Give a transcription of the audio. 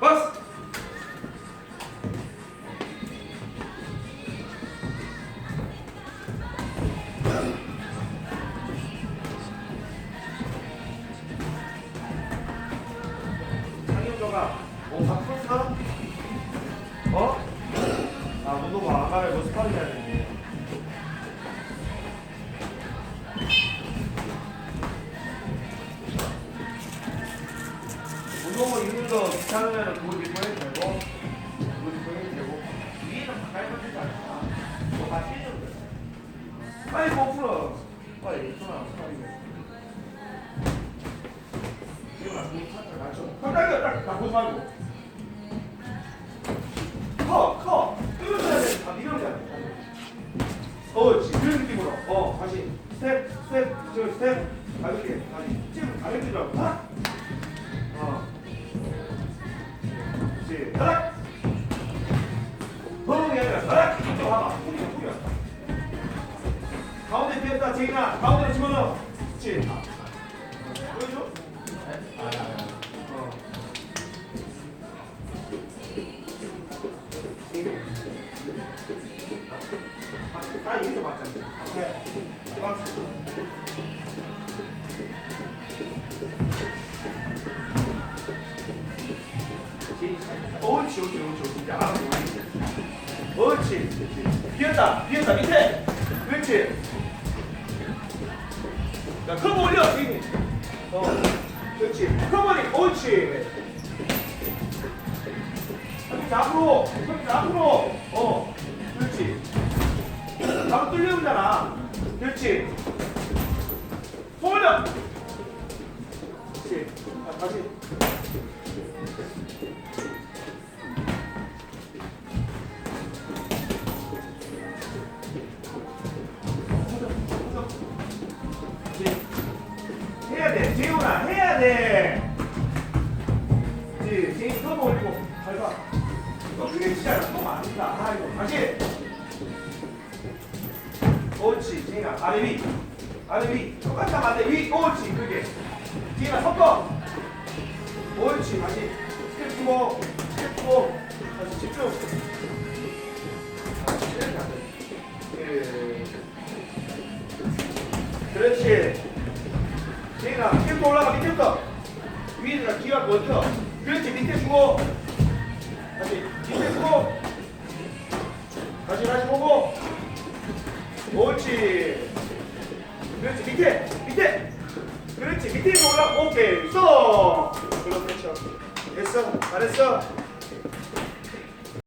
풀었어? 어? 아 운동 아가를 뭐 스파링 해야 되는데 운동을 있는 거 귀찮으면 그거 입고 해도 되고 그거 입고 해도 되고 위에는 가까이 걸리지 않잖아 뭐 같이 해줘도 돼 빨리 못 풀어 빨리 손아 손아 이거 지금 안 보고 살짝 맞춰 깜짝이야 딱딱 보지 말고 커, 커. 끌어줘야 돼. 다 밀어줘야 돼. 어, 지 그런 느낌으로. 어, 다시. 스텝, 스텝, 저 스텝. 가볍게. 다시. 지금 가볍게 들어. 하. 가운데 비었다, 제인아. 가운데로 집어넣어. 그렇지. 보여줘? 어. 다 이렇게 맞잖아. 오케이. 박스. 옳지, 옳지, 옳지, 옳지. 이제 알아서 옳지. 비었다, 비었다, 밑에. 그렇지. 자, 커브 올려, 지금. 어, 그렇지. 커버링, 옳지. 손 앞으로, 손 앞으로. 어, 그렇지. 바로 뚫려오잖아. 그렇지. 돼. 그렇지. 재훈이 커버 올리고. 밟아. 너 그게 진짜 너무 아니다. 아이고, 다시. 옳지. 재훈아, 아래 위. 아래 위. 안 돼. 위. 옳지. 그게. 재훈아, 섞어. 옳지. 다시. 스텝 주고. 스텝 주고. 다시 집중. 재인아, 밑에부터 올라가, 밑에부터. 위에다가 기가 먼저. 그렇지, 밑에 주고. 다시, 밑에 주고. 다시, 다시 보고. 옳지. 그렇지, 밑에, 밑에. 그렇지, 밑에서 올라가. 오케이, 써. 그렇죠. 됐어, 잘했어.